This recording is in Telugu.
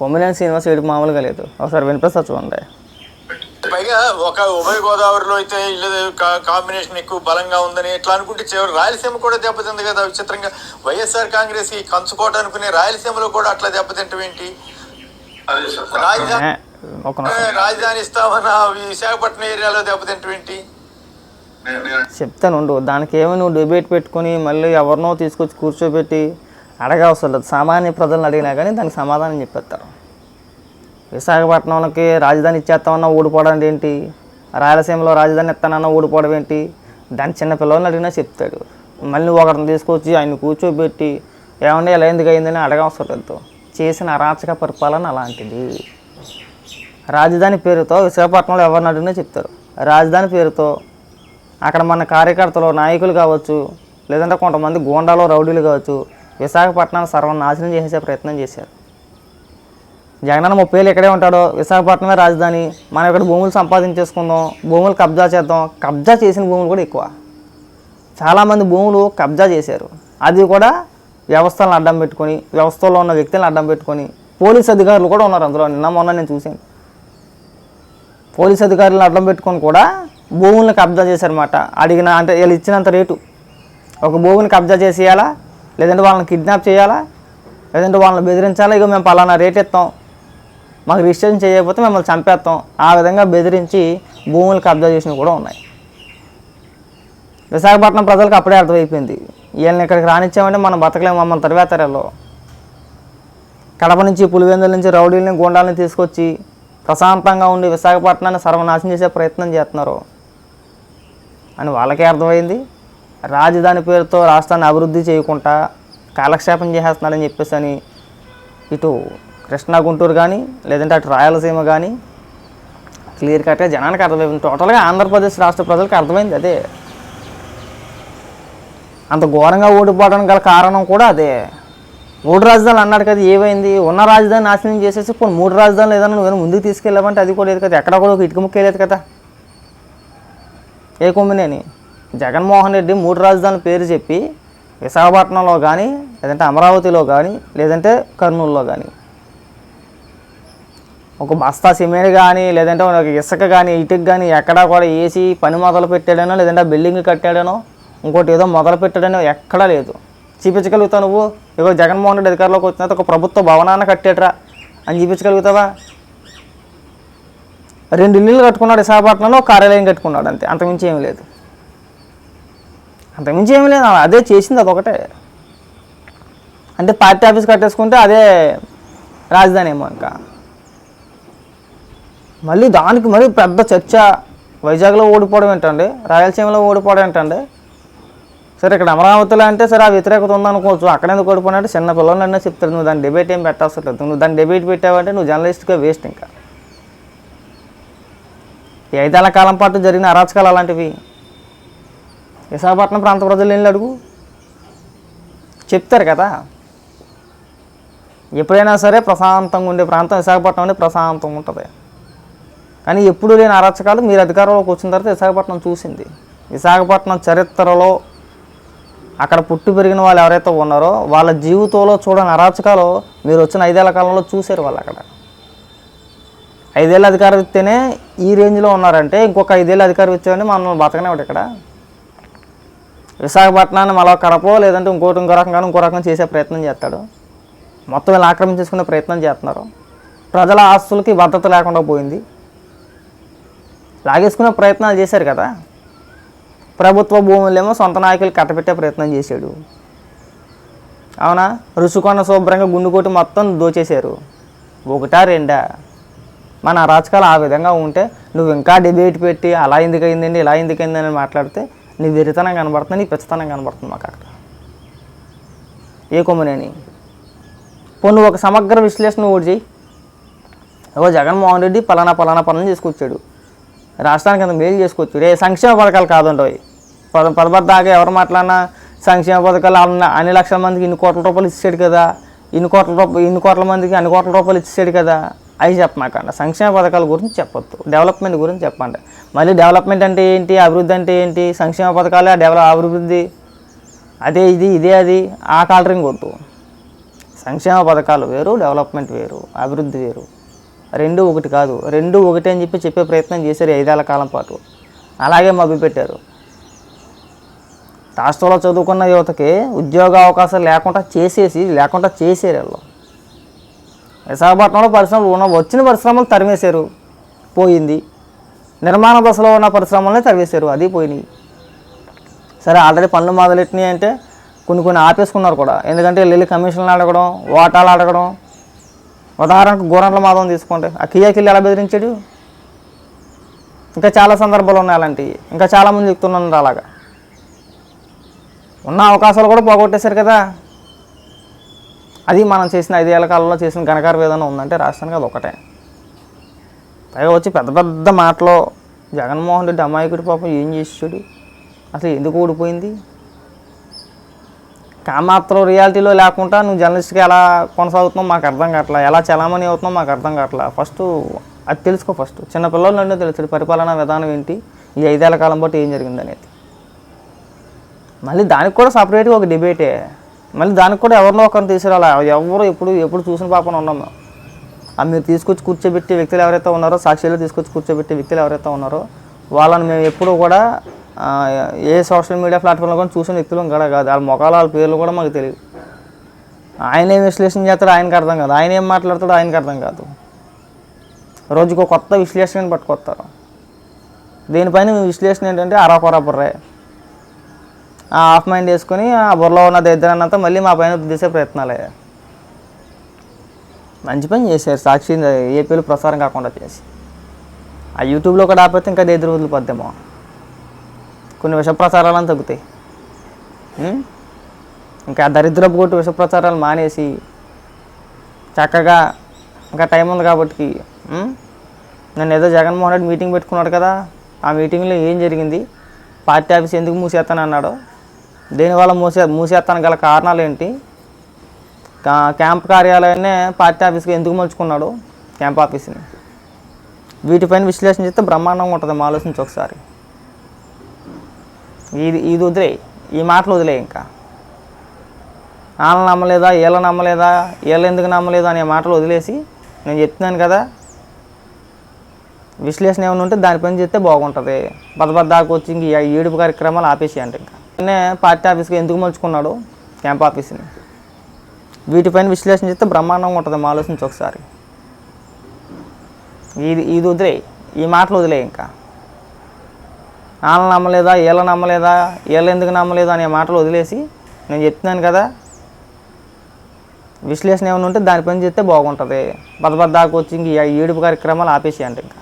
కొమ్మినేని శ్రీనివాస్ ఏడుపు మామూలుగా లేదు. ఒకసారి వినిపిస్తా చూడండి. పైగా ఒక ఉభయ గోదావరిలో అయితే కాంబినేషన్ ఎక్కువ బలంగా ఉందని ఇట్లా అనుకుంటే చివరి రాయలసీమ కూడా దెబ్బతింది కదా విచిత్రంగా. వైఎస్ఆర్ కాంగ్రెస్ ఈ కంచుకోట అనుకునే రాయలసీమలో కూడా అట్లా దెబ్బతింటం ఏంటి? అదే సార్. రాజధాని రాజధాని ఇస్తామన్న విశాఖపట్నం ఏరియాలో దెబ్బతింటం ఏంటి? చెప్తాను ఉండు. దానికి ఏమి నువ్వు డిబేట్ పెట్టుకొని మళ్ళీ ఎవరినో తీసుకొచ్చి కూర్చోబెట్టి అడగవసరం లేదు సామాన్య ప్రజలను అడిగినా కానీ దానికి సమాధానం చెప్పేస్తారు. విశాఖపట్నంకి రాజధాని ఇచ్చేస్తామన్నా ఓడిపోవడం ఏంటి? రాయలసీమలో రాజధాని ఇస్తానన్నా ఓడిపోవడం ఏంటి? దాని చిన్న పిల్లల్ని అడిగినా చెప్తాడు. మళ్ళీ ఒకరిని తీసుకొచ్చి ఆయన కూర్చోబెట్టి ఏమంటే ఇలా ఎందుకు అయిందని అడగవసరం లేదు చేసిన అరాచక పరిపాలన అలాంటిది. రాజధాని పేరుతో విశాఖపట్నంలో ఎవరిని అడిగినా చెప్తారు. రాజధాని పేరుతో అక్కడ మన కార్యకర్తలు నాయకులు కావచ్చు లేదంటే కొంతమంది గోండాలో రౌడీలు కావచ్చు విశాఖపట్నాన్ని సర్వనాశనం చేసే ప్రయత్నం చేశారు. జగనన్న ముప్పై ఏళ్ళు ఇక్కడే ఉంటాడు. విశాఖపట్నమే రాజధాని. మనం ఇక్కడ భూములు సంపాదించేసుకుందాం. భూములు కబ్జా చేద్దాం. కబ్జా చేసిన భూములు కూడా ఎక్కువ. చాలామంది భూములు కబ్జా చేశారు. అది కూడా వ్యవస్థలను అడ్డం పెట్టుకొని వ్యవస్థలో ఉన్న వ్యక్తులను అడ్డం పెట్టుకొని పోలీస్ అధికారులు కూడా ఉన్నారు అందులో. నిన్న మొన్న నేను చూశాను. పోలీస్ అధికారులను అడ్డం పెట్టుకొని కూడా భూములను కబ్జా చేశారన్నమాట. అడిగిన అంటే వీళ్ళు ఇచ్చినంత రేటు. ఒక భూమిని కబ్జా చేసేయాలా? లేదంటే వాళ్ళని కిడ్నాప్ చేయాలా? లేదంటే వాళ్ళని బెదిరించాలా? ఇక మేము పలానా రేట్ ఇస్తాం. మాకు రిజిస్ట్రేషన్ చేయకపోతే మిమ్మల్ని చంపేస్తాం. ఆ విధంగా బెదిరించి భూములు కబ్జా చేసినవి కూడా ఉన్నాయి. విశాఖపట్నం ప్రజలకు అప్పుడే అర్థమైపోయింది. వీళ్ళని ఇక్కడికి రానిచ్చామంటే మనం బతకలేము మమ్మల్ని తరివేతారేలో కడప నుంచి పులివెందుల నుంచి రౌడీలని గుండాలని తీసుకొచ్చి ప్రశాంతంగా ఉండి విశాఖపట్నాన్ని సర్వనాశనం చేసే ప్రయత్నం చేస్తున్నారు. అని వాళ్ళకే అర్థమైంది. రాజధాని పేరుతో రాష్ట్రాన్ని అభివృద్ధి చేయకుండా కాలక్షేపం చేసేస్తున్నారని చెప్పేసి అని ఇటు కృష్ణా గుంటూరు కానీ లేదంటే అటు రాయలసీమ కానీ క్లియర్ కట్గా జనానికి అర్థమైంది టోటల్గా ఆంధ్రప్రదేశ్ రాష్ట్ర ప్రజలకు అర్థమైంది అదే. అంత ఘోరంగా ఓడిపోవడానికి గల కారణం కూడా అదే. మూడు రాజధానులు అన్నాడు కదా ఏమైంది? ఉన్న రాజధాని నాశనం చేసేసి పోనీ మూడు రాజధానులు ఏదైనా నువ్వు ముందుకు తీసుకెళ్ళామంటే అది కూడా లేదు కదా. ఎక్కడ కూడా ఒక ఇటుక ముక్క కదా. ఏ కొమ్మినేని? జగన్మోహన్ రెడ్డి మూడు రాజధానుల పేరు చెప్పి విశాఖపట్నంలో కానీ లేదంటే అమరావతిలో కానీ లేదంటే కర్నూలులో కానీ ఒక బస్తా సిమెంట్ కానీ లేదంటే ఒక ఇసుక కానీ ఇటుక కానీ ఎక్కడా కూడా వేసి పని మొదలు పెట్టాడనో లేదంటే బిల్డింగ్ కట్టాడనో ఇంకోటి ఏదో మొదలు పెట్టాడనో ఎక్కడా లేదు. చూపించగలుగుతావు నువ్వు? ఇగో జగన్మోహన్ రెడ్డి అధికారంలోకి వచ్చిన ఒక ప్రభుత్వ భవనాన్ని కట్టాడరా. అని చూపించగలుగుతావా? రెండు ఇల్లులు కట్టుకున్నాడు విశాఖపట్నంలో కార్యాలయం కట్టుకున్నాడు అంతే. అంతకుమించి ఏమీ లేదు. అంతకుమించి ఏమీ లేదు. అదే చేసింది అదొకటే. అంటే పార్టీ ఆఫీస్ కట్టేసుకుంటే అదే రాజధాని ఏమో ఇంకా. మళ్ళీ దానికి మరీ పెద్ద చర్చ. వైజాగ్లో ఓడిపోవడం ఏంటండి? రాయలసీమలో ఓడిపోవడం ఏంటండి? సరే ఇక్కడ అమరావతిలో అంటే సరే ఆ వ్యతిరేకత ఉందనుకోవచ్చు. అక్కడ ఎందుకు ఓడిపోయినట్టు అంటే చిన్న పిల్లలన్నా చెప్తారు. నువ్వు దాన్ని డిబేట్ ఏం పెట్టవసరం లేదు. నువ్వు దాన్ని డిబేట్ పెట్టావంటే నువ్వు జర్నలిస్ట్గా వేస్ట్ ఇంకా. ఐదేళ్ళ కాలం పాటు జరిగిన అరాచకాలు అలాంటివి. విశాఖపట్నం ప్రాంత ప్రజలు ఏం అడుగు చెప్తారు కదా. ఎప్పుడైనా సరే ప్రశాంతంగా ఉండే ప్రాంతం విశాఖపట్నం అనేది ప్రశాంతంగా ఉంటుంది. కానీ ఎప్పుడు లేని అరాచకాలు మీరు అధికారంలోకి వచ్చిన తర్వాత విశాఖపట్నం చూసింది. విశాఖపట్నం చరిత్రలో అక్కడ పుట్టి పెరిగిన వాళ్ళు ఎవరైతే ఉన్నారో వాళ్ళ జీవితంలో చూడని అరాచకాలు మీరు వచ్చిన ఐదేళ్ళ కాలంలో చూశారు వాళ్ళు అక్కడ. ఐదేళ్ళ అధికారం ఇస్తేనే ఈ రేంజ్లో ఉన్నారంటే ఇంకొక ఐదేళ్ళు అధికారం ఇచ్చామని మనం బతకనేవాడు ఇక్కడ. విశాఖపట్నాన్ని మళ్ళీ కడపో లేదంటే ఇంకోటి ఇంకో రకంగా ఇంకో రకంగా చేసే ప్రయత్నం చేస్తాడు. మొత్తం వీళ్ళు ఆక్రమించేసుకునే ప్రయత్నం చేస్తున్నారు. ప్రజల ఆస్తులకి భద్రత లేకుండా పోయింది. లాగేసుకునే ప్రయత్నాలు చేశారు కదా. ప్రభుత్వ భూములేమో సొంత నాయకులు కట్టబెట్టే ప్రయత్నం చేశాడు. అవునా? రుషికొండ శుభ్రంగా గుండుకోటి మొత్తం దోచేశారు. ఒకటా రెండా? మన అరాచకాలు ఆ విధంగా ఉంటే నువ్వు ఇంకా డిబేట్ పెట్టి అలా ఎందుకు అయిందండి ఇలా ఎందుకు అయిందని మాట్లాడితే నీ వెరితనం కనబడుతుంది నీ పిచ్చతనం కనబడుతుంది మాకు అక్కడ. ఏ కొమ్మనేని? పోనీ ఒక సమగ్ర విశ్లేషణ ఓడి చేయి ఓ జగన్మోహన్ రెడ్డి పలానా పలానా పనులు చేసుకొచ్చాడు. రాష్ట్రానికి అంత మేలు చేసుకోవచ్చు. రే సంక్షేమ పథకాలు కాదండి పద పదపడి దాకా ఎవరు మాట్లాడినా సంక్షేమ పథకాలు అన్ని లక్షల మందికి ఇన్ని కోట్ల రూపాయలు ఇచ్చాడు కదా. ఇన్ని కోట్ల రూపాయలు ఇన్ని కోట్ల మందికి అన్ని కోట్ల రూపాయలు ఇచ్చాడు కదా. అవి చెప్పమాకండి సంక్షేమ పథకాల గురించి చెప్పొద్దు. డెవలప్మెంట్ గురించి చెప్పండి. మళ్ళీ డెవలప్మెంట్ అంటే ఏంటి? అభివృద్ధి అంటే ఏంటి? సంక్షేమ పథకాలే డెవలప్ అభివృద్ధి. అదే ఇది ఇదే అది. ఆ కాలరింగ్ వద్దు సంక్షేమ పథకాలు వేరు డెవలప్మెంట్ వేరు అభివృద్ధి వేరు. రెండు ఒకటి కాదు రెండు ఒకటి అని చెప్పి చెప్పే ప్రయత్నం చేశారు ఐదేళ్ళ కాలం పాటు. అలాగే మభ్యపెట్టారు రాష్ట్రంలో చదువుకున్న యువతకి ఉద్యోగ అవకాశాలు లేకుండా చేసేసి లేకుండా చేసేరు వాళ్ళు. విశాఖపట్నంలో పరిశ్రమలు ఉన్న వచ్చిన పరిశ్రమలు తరిమేశారు. పోయింది. నిర్మాణ దశలో ఉన్న పరిశ్రమలనే తరివేశారు అది పోయినాయి. సరే ఆల్రెడీ పనులు మొదలెట్టినాయి అంటే కొన్ని కొన్ని ఆపేసుకున్నారు కూడా. ఎందుకంటే వెళ్ళి కమిషన్లు అడగడం వాటాలు అడగడం ఉదాహరణకు గోరంట్ల మాధవం తీసుకోండి. ఆ కియాకిల్లి ఎలా బెదిరించాడు? ఇంకా చాలా సందర్భాలు ఉన్నాయి అలాంటివి. ఇంకా చాలామంది చెప్తున్నారు అలాగా. ఉన్న అవకాశాలు కూడా పోగొట్టేశారు కదా. అది మనం చేసిన ఐదేళ్ళ కాలంలో చేసిన ఘనకారం ఏదైనా ఉందంటే రాష్ట్రానికి అది ఒకటే. పైగా వచ్చి పెద్ద పెద్ద మాటలో. జగన్మోహన్ రెడ్డి అమాయకుడి పాపం ఏం చేసాడు అసలు ఎందుకు ఓడిపోయింది? కామాత్రం రియాలిటీలో లేకుండా నువ్వు జర్నలిస్ట్గా ఎలా కొనసాగుతున్నావు మాకు అర్థం కావట్లా ఎలా చలామణి అవుతున్నావు మాకు అర్థం కావట్లా. ఫస్ట్ అది తెలుసుకో ఫస్ట్. చిన్న పిల్లల నుండి తెలుసు పరిపాలనా విధానం ఏంటి ఈ ఐదేళ్ళ కాలం బట్టి ఏం జరిగింది అనేది. మళ్ళీ దానికి కూడా సపరేట్గా ఒక డిబేటే. మళ్ళీ దానికి కూడా ఎవరినో ఒకరిని తీసుకురాలా. ఎవరు ఎప్పుడు ఎప్పుడు చూసిన పాపన ఉన్నాం మేము. ఆ మీరు తీసుకొచ్చి కూర్చోబెట్టే వ్యక్తులు ఎవరైతే ఉన్నారో సాక్షిలో తీసుకొచ్చి కూర్చోబెట్టే వ్యక్తులు ఎవరైతే ఉన్నారో వాళ్ళని మేము ఎప్పుడూ కూడా ఏ సోషల్ మీడియా ప్లాట్ఫామ్లో కూడా చూసిన వ్యక్తులు కూడా కాదు. వాళ్ళ ముఖాలు వాళ్ళ పేర్లు కూడా మాకు తెలియదు. ఆయన ఏం విశ్లేషణ చేస్తాడో ఆయనకు అర్థం కాదు. ఆయన ఏం మాట్లాడతాడో ఆయనకు అర్థం కాదు. రోజుకు కొత్త విశ్లేషణని పట్టుకొస్తారు. దీనిపైన మీ విశ్లేషణ ఏంటంటే అరకొర బుర్రే. ఆ హాఫ్ మైండ్ వేసుకొని ఆ బుర్రలో ఉన్న దరిద్రాన్నంతా మళ్ళీ మా పైన తీసే ప్రయత్నాలే. మంచి పని చేశారు. సాక్షి ఏపీలో ప్రసారం కాకుండా చేసి. ఆ యూట్యూబ్లో కూడా ఆపేస్తే ఇంకా దరిద్రం వదిలిపోద్దేమో. కొన్ని విషప్రచారాలను తగ్గుతాయి. ఇంకా దరిద్రపు కొట్టి విషప్రచారాలు మానేసి చక్కగా ఇంకా టైం ఉంది కాబట్టి నన్ను ఏదో జగన్మోహన్ రెడ్డి మీటింగ్ పెట్టుకున్నాడు కదా ఆ మీటింగ్లో ఏం జరిగింది? పార్టీ ఆఫీస్ ఎందుకు మూసేస్తాను అన్నాడు. దేనివల్ల మూసే మూసేస్తాను గల కారణాలు ఏంటి? క్యాంప్ కార్యాలయాన్నే పార్టీ ఆఫీస్కి ఎందుకు మలుచుకున్నాడు? క్యాంప్ ఆఫీస్ని. వీటిపైన విశ్లేషణ చేస్తే బ్రహ్మాండంగా ఉంటుంది మా ఆలోచించి ఒకసారి. ఇది ఇది వదిలే ఈ మాటలు వదిలే ఇంకా. వాళ్ళని నమ్మలేదా వీళ్ళ నమ్మలేదా వీళ్ళు ఎందుకు నమ్మలేదా అనే మాటలు వదిలేసి నేను చెప్తున్నాను కదా. విశ్లేషణ ఏమైనా ఉంటే దానిపైన చేస్తే బాగుంటుంది. పద పద్దాకు వచ్చి ఏడుపు కార్యక్రమాలు ఆపేసేయండి ఇంకా. నిన్నే పార్టీ ఆఫీస్కి ఎందుకు మలుచుకున్నాడు క్యాంప్ ఆఫీస్ని? వీటిపైన విశ్లేషణ చేస్తే బ్రహ్మాండంగా ఉంటుంది మా ఆలోచించి ఒకసారి. ఇది ఇది వదిలే ఈ మాటలు వదిలే ఇంకా. వాళ్ళని నమ్మలేదా వీళ్ళ నమ్మలేదా వీళ్ళు ఎందుకు నమ్మలేదా అనే మాటలు వదిలేసి నేను చెప్తున్నాను కదా. విశ్లేషణ ఏమైనా ఉంటే దానిపైన చెప్తే బాగుంటుంది. పద పద్దాకు వచ్చి ఇంక ఏడుపు కార్యక్రమాలు ఆపేసేయండి ఇంకా.